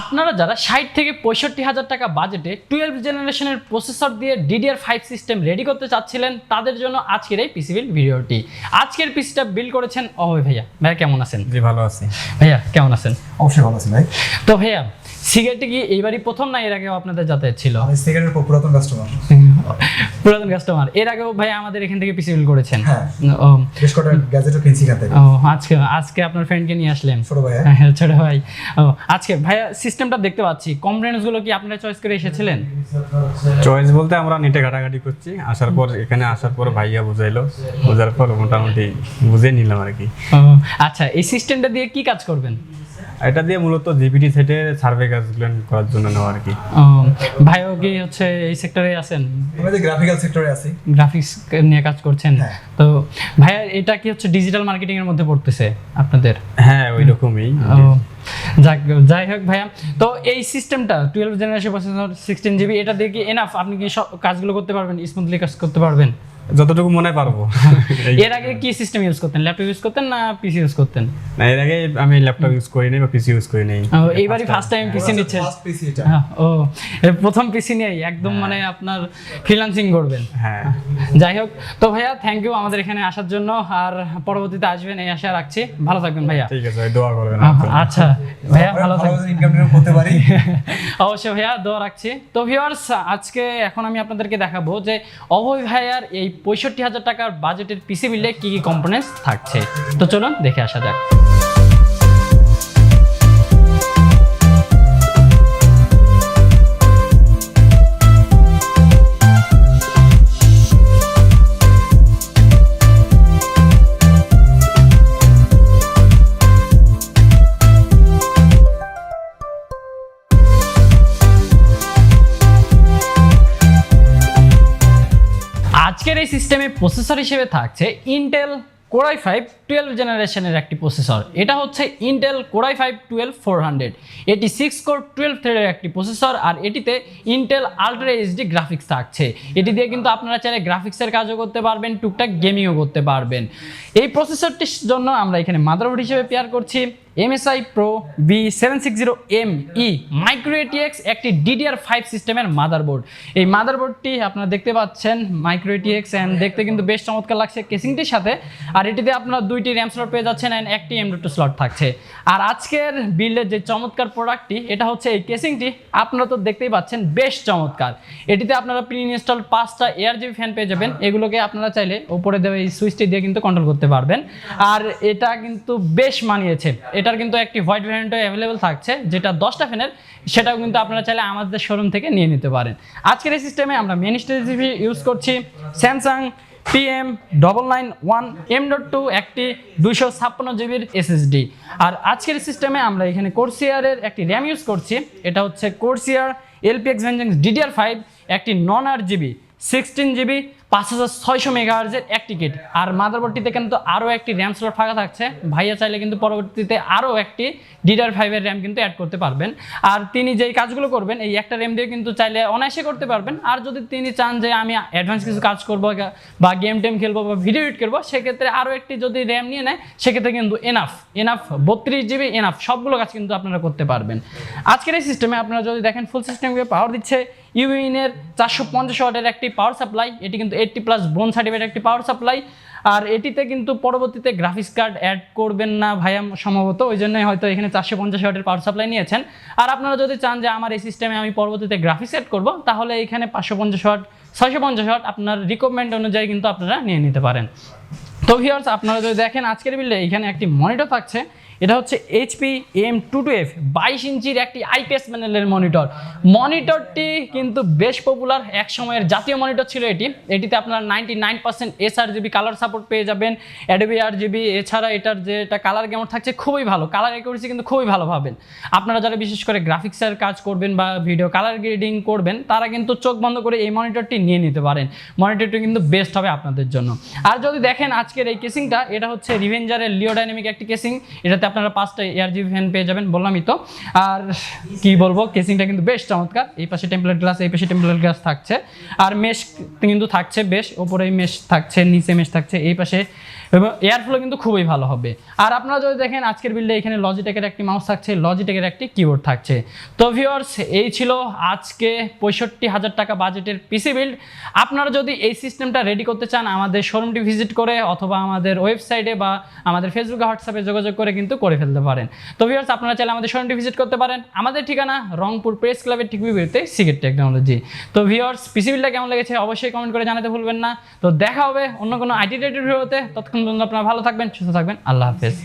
আপনারা যারা ষাট থেকে পঁয়ষট্টি হাজার টাকা বাজেটে টুয়েলভ জেনারেশনের প্রসেসর দিয়ে ডিডিআর ফাইভ সিস্টেম রেডি করতে চাচ্ছিলেন তাদের জন্য আজকের এই পিসি বিল ভিডিওটি। আজকের পিসিটা বিল করেছেন অভয় ভাইয়া। ভাইয়া কেমন আছেন? জি ভালো আছি। ভাইয়া কেমন আছেন? অবশ্যই ভালো আছি ভাই। তো ভাইয়া সিগারেটে কি এইবারই প্রথম না এর আগেও আপনাদের যাতায়াত ছিল? আমি সেকেন্ডের পুরাতন কাস্টমার পুরাতন কাস্টমার এর আগেও ভাইয়া আমাদের এখান থেকে পিসি বিল করেছেন। হ্যাঁ। ও বেশ কটা গ্যাজেটও কিনছি এখান থেকে। ও আজকে আজকে আপনার ফ্রেন্ডকে নিয়ে আসলেন। ছোট ভাই হ্যাঁ ছোট ভাই। ও আজকে ভাইয়া সিস্টেমটা দেখতে পাচ্ছি। কমপ্লেন্টসগুলো কি আপনারা চয়েস করে এসেছিলেন? চয়েস বলতে আমরা নেটে ঘাটাঘাটি করছি। আসার পর এখানে আসার পর ভাইয়া বুঝাইলো। বোঝার পর মোটামুটি বুঝে নিলাম আর কি। আচ্ছা এই সিস্টেমটা দিয়ে কি কাজ করবেন? এটা দিয়ে মূলত জিপিটি সেটে সার্ভে কাজগুলো করার জন্য নেওয়া আর কি। ভাইও কি হচ্ছে এই সেক্টরে আছেন? আমরা যে গ্রাফিক্যাল সেক্টরে আছি। গ্রাফিক্স নিয়ে কাজ করছেন। হ্যাঁ। তো ভাইয়া এটা কি হচ্ছে ডিজিটাল মার্কেটিং এর মধ্যে পড়তেছে আপনাদের? হ্যাঁ ওই রকমই। যাক যাই হোক ভাইয়া। তো এই সিস্টেমটা twelve generation processor sixteen GB এটা দিয়ে কি এনাফ আপনি কি সব কাজগুলো করতে পারবেন? স্মুথলি কাজ করতে পারবেন? যতটুকু মনে পারব। এর আগে কি সিস্টেম ইউজ করতেন? ল্যাপটপ ইউজ করতেন না পিসি ইউজ করতেন? না এর আগে আমি ল্যাপটপ ইউজ করি নাই বা পিসি ইউজ করি নাই। এইবারই ফার্স্ট টাইম পিসি নিচ্ছে? ফার্স্ট পিসি এটা হ্যাঁ, ও প্রথম পিসি নিয়েই একদম মানে আপনার ফ্রিল্যান্সিং করবেন। হ্যাঁ। যাই হোক তো ভাইয়া থ্যাংক ইউ আমাদের এখানে আসার জন্য। আর পরবর্তীতে আসবেন এই আশা রাখছি। ভালো থাকবেন ভাইয়া। ঠিক আছে ভাই, দোয়া করবেন আচ্ছা ভাইয়া ভালো ভালো থাকবেন। ইনকাম করতে পারি। অবশ্যই ভাইয়া দোয়া রাখছি। তো ভিউয়ার্স আজকে এখন আমি আপনাদেরকে দেখাবো যে অভয় ভাইয়ার এই পঁয়ষট্টি হাজার টাকার বাজেটের পিসি বিলে কি কি কম্পোনেন্টস থাকছে? তো চলুন দেখে আসা যাক। আজকের এই সিস্টেমে প্রসেসর হিসেবে থাকছে ইন্টেল কোরাই ফাইভ টুয়েলভ জেনারেশনের একটি প্রসেসর এটা হচ্ছে Intel core i five twelve four hundred এটি সিক্স কোর টুয়েলভ থ্রেডের একটি প্রসেসর আর এটিতে ইন্টেল আলট্রা এইচডি গ্রাফিক্স থাকছে। এটি দিয়ে কিন্তু আপনারা চাইলে গ্রাফিক্সের কাজও করতে পারবেন, টুকটাক গেমিংও করতে পারবেন। এই প্রসেসরটির জন্য আমরা এখানে মাদারবোর্ড হিসেবে পেয়ার করছি। MSI pro B seven six zero M E micro ATX একটি ডিডিআর ফাইভ সিস্টেমের মাদারবোর্ড এই মাদারবোর্ডটি আপনারা দেখতে পাচ্ছেন মাইক্রো এটিএক্স অ্যান্ড দেখতে কিন্তু বেশ চমৎকার লাগছে কেসিংটির সাথে। আর এটিতে আপনারা দুইটি র্যাম স্লট পেয়ে যাচ্ছেন অ্যান্ড একটি এম টু স্লট থাকছে। আর আজকের বিল্ডের যে চমৎকার প্রোডাক্টটি এটা হচ্ছে এই কেসিংটি আপনারা তো দেখতেই পাচ্ছেন, বেশ চমৎকার। এটিতে আপনারা প্রি ইনস্টল পাঁচটা এয়ার জিবি ফ্যান পেয়ে যাবেন। এগুলোকে আপনারা চাইলে উপরে দেওয়া এই সুইচটি দিয়ে কিন্তু কন্ট্রোল করতে পারবেন। আর এটা কিন্তু বেশ মানিয়েছে। এটার কিন্তু একটি হোয়াইট ভ্যারিয়েন্টও অ্যাভেলেবেল থাকছে, যেটা দশটা ফ্যানের সেটাও কিন্তু আপনারা চাইলে আমাদের শোরুম থেকে নিয়ে নিতে পারেন। আজকের এই সিস্টেমে আমরা মেন স্টোরেজ জিবি ইউজ করছি Samsung PM double nine one M dot two একটি দুইশো ছাপ্পান্ন জিবির এসএসডি আর আজকের সিস্টেমে আমরা এখানে কোর্সিয়ারের একটি র্যাম ইউজ করছি, এটা হচ্ছে Corsair LPX Vengeance DDR five একটি নন আট জিবি সিক্সটিন জিবি পাঁচ হাজার ছয়শো মেগাহার্জের এক টিকিট। আর মাদারবোর্ডটিতে কিন্তু আরও একটি র্যাম স্লট ফাঁকা থাকছে। ভাইয়া চাইলে কিন্তু পরবর্তীতে আরও একটি ডিডার ফাইভের র্যাম কিন্তু অ্যাড করতে পারবেন। আর তিনি যেই কাজগুলো করবেন, এই একটা র্যাম দিয়ে কিন্তু চাইলে অনায়াসে করতে পারবেন। আর যদি তিনি চান যে আমি অ্যাডভান্স কিছু কাজ করব, বা গেম টেম খেলব, বা ভিডিও এডিট করব, সেক্ষেত্রে আরও একটি যদি র্যাম নিয়ে নেয়, সেক্ষেত্রে কিন্তু এনাফ এনাফ বত্রিশ জিবি এনাফ সবগুলো কাজ কিন্তু আপনারা করতে পারবেন। আজকের এই সিস্টেমে আপনারা যদি দেখেন ফুল সিস্টেমকে পাওয়ার দিচ্ছে ইউইনের চারশো পঞ্চাশ ওয়াটের একটি পাওয়ার সাপ্লাই এটি কিন্তু এইটটি প্লাস বোন সার্টিফিকেট একটি পাওয়ার সাপ্লাই আর এটিতে কিন্তু পরবর্তীতে গ্রাফিক্স কার্ড অ্যাড করবেন না ভাইয়া সম্ভবত, ওই জন্যই হয়তো এখানে চারশো পঞ্চাশ ওয়াটের পাওয়ার সাপ্লাই নিয়েছেন। আর আপনারা যদি চান যে আমার এই সিস্টেমে আমি পরবর্তীতে গ্রাফিক্স অ্যাড করব, তাহলে এখানে পাঁচশো পঞ্চাশ ওয়াট ছয়শো পঞ্চাশ ওয়াট আপনার রিকোয়ারমেন্ট অনুযায়ী কিন্তু আপনারা নিয়ে নিতে পারেন। তো ভিউয়ার্স আপনারা যদি দেখেন আজকের বিলে এখানে একটি মনিটর থাকছে। এটা হচ্ছে HP M two two F বাইশ ইঞ্চির একটি আইপিএস প্যানেলের মনিটর মনিটরটি কিন্তু বেশ পপুলার এক সময়ের জাতীয় মনিটর ছিল এটি। এটিতে আপনারা ninety nine percent S R GB colour support পেয়ে যাবেন। অ্যাডোবি আর জিবি এছাড়া এটার যেটা কালার কেমন থাকছে, খুবই ভালো। কালার অ্যাকুরেসি কিন্তু খুবই ভালো পাবেন। আপনারা যারা বিশেষ করে গ্রাফিক্সের কাজ করবেন বা ভিডিও কালার গ্রেডিং করবেন, তারা কিন্তু চোখ বন্ধ করে এই মনিটরটি নিয়ে নিতে পারেন। মনিটরটি কিন্তু বেস্ট হবে আপনাদের জন্য। আর যদি দেখেন আজকের এই কেসিংটা এটা হচ্ছে রিভেঞ্জারের লিও ডাইনামিক একটি কেসিং এটাতে আপনারা পাঁচটা এয়ার জিবি ফ্যান পেয়ে যাবেন, বললামই তো। আর কি বলব কেসিংটা কিন্তু বেশ চমৎকার। এই পাশে টেম্পলেট গ্লাস এই পাশে টেম্পলেট গ্লাস থাকছে। আর মেশ কিন্তু থাকছে বেশ, ওপরে মেশ থাকছে, নিচে মেশ থাকছে, এই পাশে। এবং এয়ার ফ্লো কিন্তু খুবই ভালো হবে। আর আপনারা যদি দেখেন, আজকের বিল্ডে এখানে লজিটেকের একটি মাউস থাকছে লজিটেকের একটি কিবোর্ড থাকছে। তো ভিউয়ার্স এই ছিল আজকে পঁয়ষট্টি হাজার টাকা বাজেটের পিসি বিল্ড আপনারা যদি এই সিস্টেমটা রেডি করতে চান, আমাদের শোরুমটি ভিজিট করে, অথবা আমাদের ওয়েবসাইটে বা আমাদের ফেসবুকে হোয়াটসঅ্যাপে যোগাযোগ করে কিন্তু করে ফেলতে পারেন। তো ভিউয়ার্স আপনারা চাইলে আমাদের শোরুমটি ভিজিট করতে পারেন। আমাদের ঠিকানা রংপুর প্রেস ক্লাবের ঠিক বিপরীতে সিগেট টেকনোলজি। তো ভিউয়ার্স পিসি বিলটা কেমন লেগেছে অবশ্যই কমেন্ট করে জানাতে ভুলবেন না। তো দেখা হবে অন্য কোনো আইটি রেটেড ভিডিওতে ততক্ষণ পর্যন্ত আপনারা ভালো থাকবেন, সুস্থ থাকবেন। আল্লাহ হাফেজ।